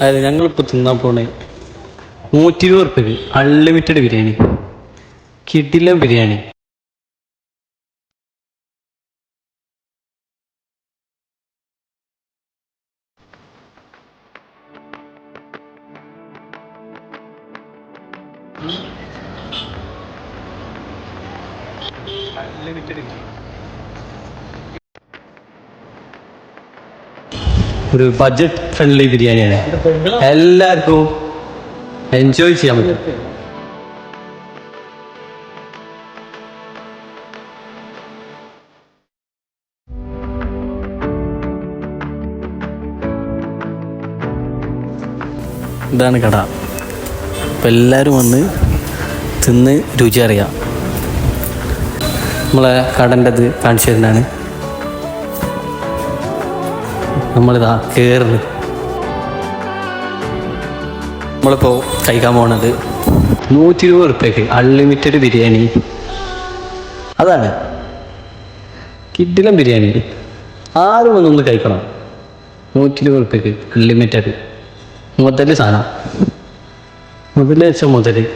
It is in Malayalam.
അതായത് ഞങ്ങളിപ്പോൾ തിന്നാൻ പോണേ നൂറ്റി ഇരുപത് റുപ്യ അൺലിമിറ്റഡ് ബിരിയാണി. കിടിലം ബിരിയാണി. അൺലിമിറ്റഡ് ബിരിയാണി. ഒരു ബഡ്ജറ്റ് ഫ്രണ്ട്ലി ബിരിയാണിയാണ്. എല്ലാവർക്കും എൻജോയ് ചെയ്യാൻ പറ്റും. ഇതാണ് കട. അപ്പം എല്ലാവരും വന്ന് തിന്ന് രുചി അറിയാം. നമ്മളെ കടന്റെ അത് കാണിച്ചു തരുന്നതാണ്. നമ്മളിതാ കയറുന്നു നമ്മളിപ്പോൾ കഴിക്കാൻ പോണത് നൂറ്റി ഇരുപത് റുപ്യക്ക് അൺലിമിറ്റഡ് ബിരിയാണി. അതാണ്. കിഡിലം ബിരിയാണി. ആരും വന്നൊന്ന് കഴിക്കണം. നൂറ്റി ഇരുപത് റുപ്യക്ക് അൺലിമിറ്റഡ് മുതൽ സാധനം. മുതൽ വെച്ച മുതൽ